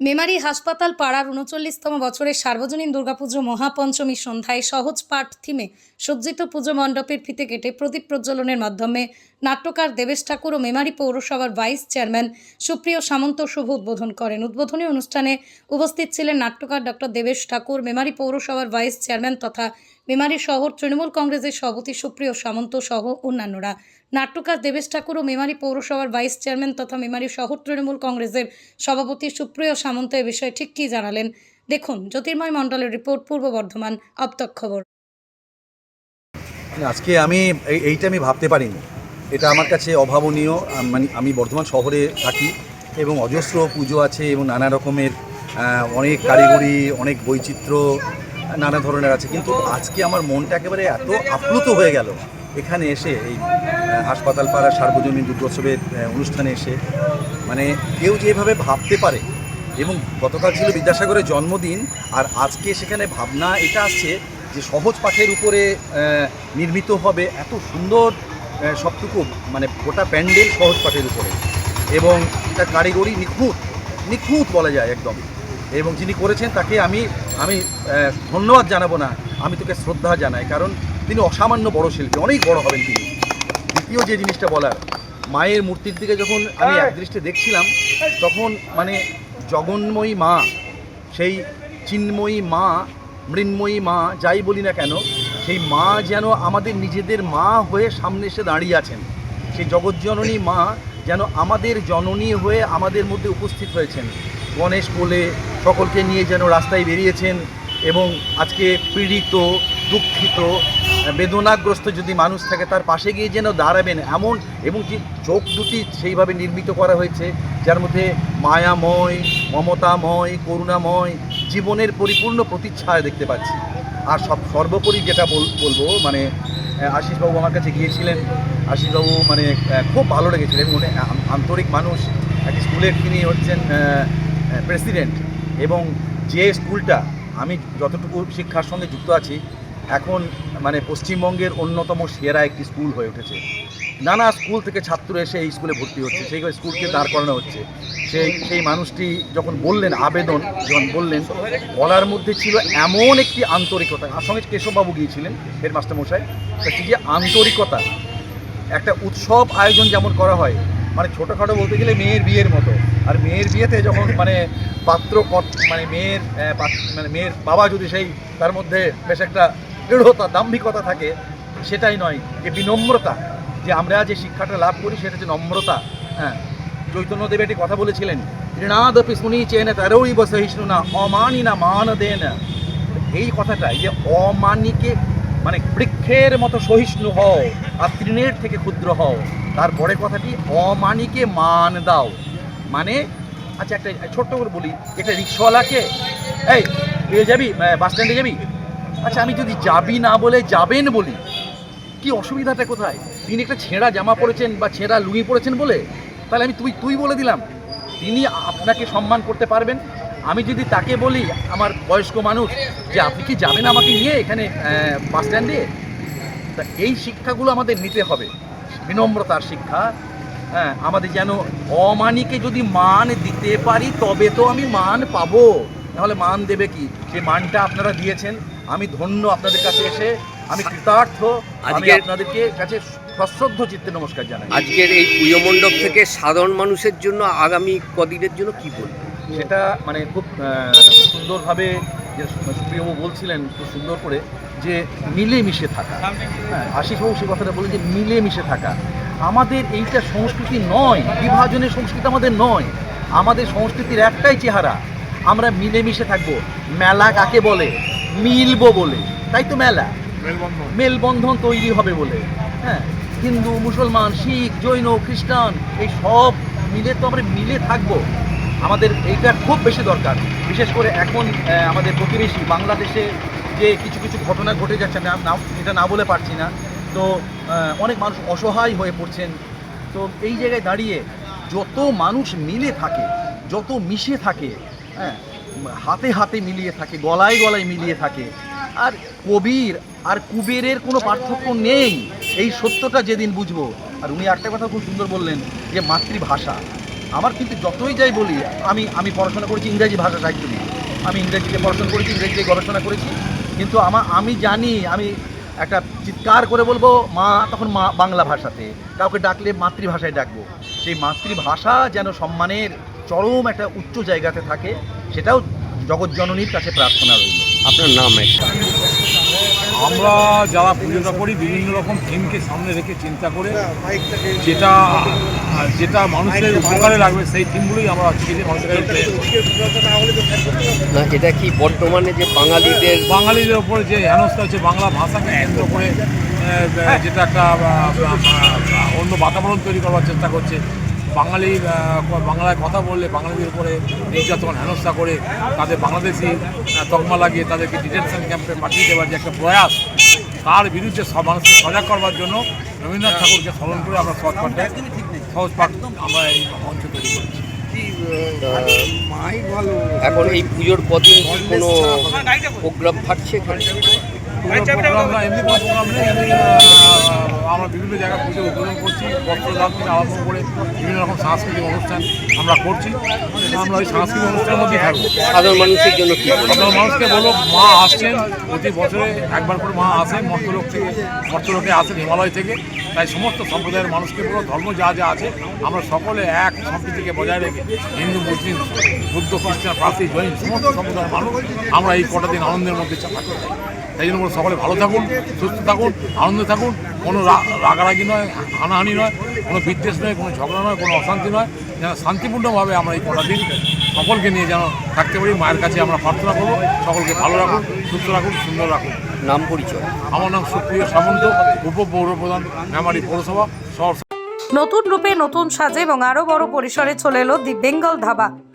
মেমারি হাসপাতাল পাড়ার উনচল্লিশতম বছরের সার্বজনীন দুর্গাপুজো মহাপঞ্চমী সন্ধ্যায় সহজ পাঠ থিমে সজ্জিত পুজো মণ্ডপের ফিতে কেটে প্রদীপ প্রজ্বলনের মাধ্যমে নাট্যকার দেবেশ ঠাকুর ও মেমারি পৌরসভার ভাইস চেয়ারম্যান সুপ্রিয় সামন্ত শুভ উদ্বোধন করেন। উদ্বোধনী অনুষ্ঠানে উপস্থিত ছিলেন নাট্যকার ডক্টর দেবেশ ঠাকুর, মেমারি পৌরসভার ভাইস চেয়ারম্যান তথা মেমারি শহর তৃণমূল কংগ্রেসের সভাপতি সুপ্রিয় সামন্ত সহ অন্যান্যরা। নাট্যকার দেবেশ ঠাকুর ও মেমারি পৌরসভার ভাইস চেয়ারম্যান তথা মেমারি শহর তৃণমূল কংগ্রেসের সভাপতি সুপ্রিয় সামন্ত এ বিষয়ে ঠিক কী জানালেন? দেখুন, জ্যোতির্ময় মণ্ডলের রিপোর্ট, পূর্ব বর্ধমান আপ্তক খবর। আজকে আমি এই- এইটা আমি ভাবতে পারিনি। এটা আমার কাছে অভাবনীয়। মানে আমি বর্ধমান শহরে থাকি এবং অজস্র পুজো আছে এবং নানা রকমের অনেক কারিগরি, অনেক বৈচিত্র্য, নানা ধরনের আছে। কিন্তু আজকে আমার মনটা একেবারে এত আপ্লুত হয়ে গেল এখানে এসে এই হাসপাতাল পাড়া সার্বজনীন দুর্গোৎসবের অনুষ্ঠানে এসে মানে কেউ যেভাবে ভাবতে পারে, এবং গতকাল ছিল বিদ্যাসাগরের জন্মদিন, আর আজকে সেখানে ভাবনা এটা আসছে যে সহজ পাঠের উপরে নির্মিত হবে এত সুন্দর সবটুকু মানে গোটা প্যান্ডেল সহজ পাঠের উপরে। এবং এটা কারিগরি নিখুঁত নিখুঁত বলা যায় একদম। এবং যিনি করেছেন তাকে আমি আমি ধন্যবাদ জানাব না, আমি তোকে শ্রদ্ধা জানাই। কারণ তিনি অসামান্য বড় শিল্পী অনেক বড় হবেন তিনি। দ্বিতীয় যে জিনিসটা বলার মায়ের মূর্তির দিকে যখন আমি একদৃষ্টে দেখছিলাম তখন মানে জগন্ময়ী মা সেই চিন্ময়ী মা মৃন্ময়ী মা যাই বলি না কেন সেই মা যেন আমাদের নিজেদের মা হয়ে সামনে এসে দাঁড়িয়ে আছেন। সেই জগজ্জননী মা যেন আমাদের জননী হয়ে আমাদের মধ্যে উপস্থিত হয়েছেন। গণেশ কোলে সকলকে নিয়ে যেন রাস্তায় বেরিয়েছেন এবং আজকে পীড়িত দুঃখিত বেদনাগ্রস্ত যদি মানুষ থাকে, তার পাশে গিয়ে যেন দাঁড়াবেন এমন, এবং চোখ দুটি সেইভাবে নির্মিত করা হয়েছে, যার মধ্যে মায়াময়, মমতাময়, করুণাময়, জীবনের পরিপূর্ণ প্রতিচ্ছায়া দেখতে পাচ্ছি। আর সব সর্বোপরি যেটা বল- বলব মানে আশিসবাবু আমার কাছে গিয়েছিলেন। আশিসবাবু মানে খুব ভালো লেগেছিলেন। উনি আন্তরিক মানুষ, একটি স্কুলের তিনি হচ্ছেন প্রেসিডেন্ট। এবং যে স্কুলটা আমি যতটুকু শিক্ষার সঙ্গে যুক্ত আছি এখন মানে পশ্চিমবঙ্গের অন্যতম সেরা একটি স্কুল হয়ে উঠেছে। নানা স্কুল থেকে ছাত্র এসে এই স্কুলে ভর্তি হচ্ছে, সেই স্কুলকে দাঁড় করানো হচ্ছে। সেই সেই মানুষটি যখন বললেন, আবেদন যখন বললেন, বলার মধ্যে ছিল এমন একটি আন্তরিকতা। আর সঙ্গে কেশববাবু গিয়েছিলেন হেডমাস্টার মশাই তা যে আন্তরিকতা? একটা উৎসব আয়োজন যেমন করা হয় মানে ছোটোখাটো বলতে গেলে মেয়ের বিয়ের মতো। আর মেয়ের বিয়েতে যখন মানে পাত্র মানে মেয়ের মানে মেয়ের বাবা যদি সেই, তার মধ্যে বেশ একটা দৃঢ়তা, দাম্ভিকতা থাকে, সেটাই নয়। যে বিনম্রতা, যে আমরা যে শিক্ষাটা লাভ করি, সেটা হচ্ছে নম্রতা। হ্যাঁ চৈতন্যদেব একটি কথা বলেছিলেন, ঋণাদপি শুনি চেন তারই বসহিষ্ণু না অমানি না মান দেন এই কথাটা যে অমানিকে মানে বৃক্ষের মতো সহিষ্ণু হও, আর তৃণের থেকে ক্ষুদ্র হও। তারপরে কথাটি, অমানিকে মান দাও। মানে আচ্ছা একটা, ছোট্ট করে বলি, একটা রিক্সাওয়ালাকে, এই, পেয়ে যাবি বাস স্ট্যান্ডে যাবি? আচ্ছা আমি যদি যাবি না বলে যাবেন বলি, কি অসুবিধাটা কোথায়? তিনি একটা ছেঁড়া জামা পরেছেন বা ছেঁড়া লুঙ্গি পরেছেন বলে? তাহলে আমি তুই তুই বলে দিলাম। তিনি আপনাকে সম্মান করতে পারবেন। আমি যদি তাকে বলি, আমার বয়স্ক মানুষ, যে আপনি কি যাবেন আমাকে নিয়ে এখানে বাস স্ট্যান্ডে? তা এই শিক্ষাগুলো আমাদের নিতে হবে। বিনম্রতার শিক্ষা। হ্যাঁ আমাদের যেন অমানিকে যদি মান দিতে পারি, তবে তো আমি মান পাবো। নাহলে মান দেবে কি? সেই মানটা আপনারা দিয়েছেন আমি ধন্য আপনাদের কাছে এসে আমি কৃতার্থ আমি আজকের- আপনাদেরকে কাছে সশ্রদ্ধ চিত্তে নমস্কার জানাই। আজকের এই পুজো মণ্ডপ থেকে সাধারণ মানুষের জন্য আগামী কদিনের জন্য কি বলব সেটা মানে খুব সুন্দরভাবে যে সুপ্রিয়বাবু বলছিলেন খুব সুন্দর করে যে মিলেমিশে থাকা। হ্যাঁ আশিসবাবু সে কথাটা বলে যে মিলেমিশে থাকা। আমাদের এইটা সংস্কৃতি নয় বিভাজনের সংস্কৃতি আমাদের নয়। আমাদের সংস্কৃতির একটাই চেহারা আমরা মিলেমিশে থাকব। মেলা কাকে বলে? মিলবো বলে তাই তো মেলা? মেলবন্ধন। তৈরি হবে বলে। হ্যাঁ হিন্দু মুসলমান শিখ জৈন খ্রিস্টান এই সব মিলে তো আমরা মিলে থাকব। আমাদের এইটা খুব বেশি দরকার। বিশেষ করে এখন আমাদের প্রতিবেশী বাংলাদেশে যে কিছু কিছু ঘটনা ঘটে যাচ্ছে না না- এটা না বলে পারছি না। তো অনেক মানুষ অসহায় হয়ে পড়ছেন। তো এই জায়গায় দাঁড়িয়ে যত মানুষ মিলে থাকে যত মিশে থাকে হ্যাঁ হাতে হাতে মিলিয়ে থাকে, গলায় গলায় মিলিয়ে থাকে। আর কবির আর কুবেরের কোনো পার্থক্য নেই। এই সত্যটা যেদিন বুঝব। আর উনি একটা কথা খুব সুন্দর বললেন যে, মাতৃভাষা। আমার কিন্তু যতই যাই বলি, আমি আমি পড়াশোনা করেছি ইংরেজি ভাষা সাহিত্য নিয়ে। আমি ইংরেজিতে পড়াশোনা করেছি, ইংরেজিতে গবেষণা করেছি। কিন্তু আমার আমি জানি, আমি একটা চিৎকার করে বলব, মা, তখন মা, বাংলা ভাষাতে। কাউকে ডাকলে মাতৃভাষায় ডাকবো। সেই মাতৃভাষা যেন সম্মানের চরম একটা উচ্চ জায়গাতে থাকে সেটাও জগৎজননীর কাছে প্রার্থনা রইল। আপনার নাম একটা। আমরা যারা পুজোটা করি বিভিন্ন রকম থিমকে সামনে রেখে চিন্তা করে যেটা যেটা মানুষের উপকারে লাগবে সেই থিমগুলোই আমরা আজকে মানুষের না এটা কি বর্তমানে যে বাঙালিদের বাঙালিদের ওপরে যে হেনস্থা হচ্ছে বাংলা ভাষাকে কেন্দ্র করে যেটা একটা অন্য বাতাবরণ তৈরি করবার চেষ্টা করছে বাঙালি বাংলায় কথা বললে বাঙালিদের উপরে নির্যাতন হেনস্থা করে তাদের বাংলাদেশি তকমা লাগিয়ে তাদেরকে ডিটেনশন ক্যাম্পে পাঠিয়ে দেওয়ার যে একটা প্রয়াস তার বিরুদ্ধে সব মানুষকে সজাগ করবার জন্য রবীন্দ্রনাথ ঠাকুরকে স্মরণ করে আমরা সহজ পাঠে সহজ পাঠ আমরা এই মঞ্চ তৈরি করেছি। এখন এই পুজোর কদিন কোনো প্রোগ্রাম থাকছে প্রোগ্রাম এমনি কোনো প্রোগ্রাম নেই আমরা বিভিন্ন জায়গায় পুজো উদ্বোধন করছি বস্ত্রদান থেকে করে বিভিন্ন রকম সাংস্কৃতিক অনুষ্ঠান আমরা করছি আমরা ওই সাংস্কৃতিক অনুষ্ঠানের মধ্যেই থাকব সাধারণ মানুষের জন্য সাধারণ মানুষকে বলব মা আসছেন, প্রতি বছরে একবার করে মা আসেন মর্তলোক থেকে মর্তলোকে আসেন হিমালয় থেকে। তাই সমস্ত সম্প্রদায়ের মানুষকে বলো ধর্ম যা যা আছে, আমরা সকলে এক সম্প্রীতিকে বজায় রেখে হিন্দু, মুসলিম, বুদ্ধ, খ্রিস্টান, পার্সি, জৈন, সমস্ত সম্প্রদায়ের মানুষ, আমরা এই কটা দিন আনন্দের মধ্যে থাকতে চাই। তাই জন্য সকলে ভালো থাকুন, সুস্থ থাকুন, আনন্দে থাকুন, কোনো রাগারাগি নয়, হানাহানি নয় কোনো বিদ্বেষ নয় কোনো ঝগড়া নয় কোনো অশান্তি নয়। যেন শান্তিপূর্ণভাবে আমরা এই কটা দিন সকলকে নিয়ে যেন থাকতে পারি মায়ের কাছে আমরা প্রার্থনা করব। সকলকে ভালো রাখুন সুস্থ রাখুন সুন্দর রাখুন। নাম পরিচয়। আমার নাম সুপ্রিয় সামন্ত উপপৌর প্রধান মেমারি পৌরসভা শহর নতুন রূপে নতুন সাজে এবং আরও বড় পরিসরে চলে এলো দি বেঙ্গল ধাবা।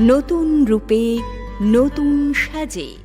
নতুন রূপে নতুন সাজে।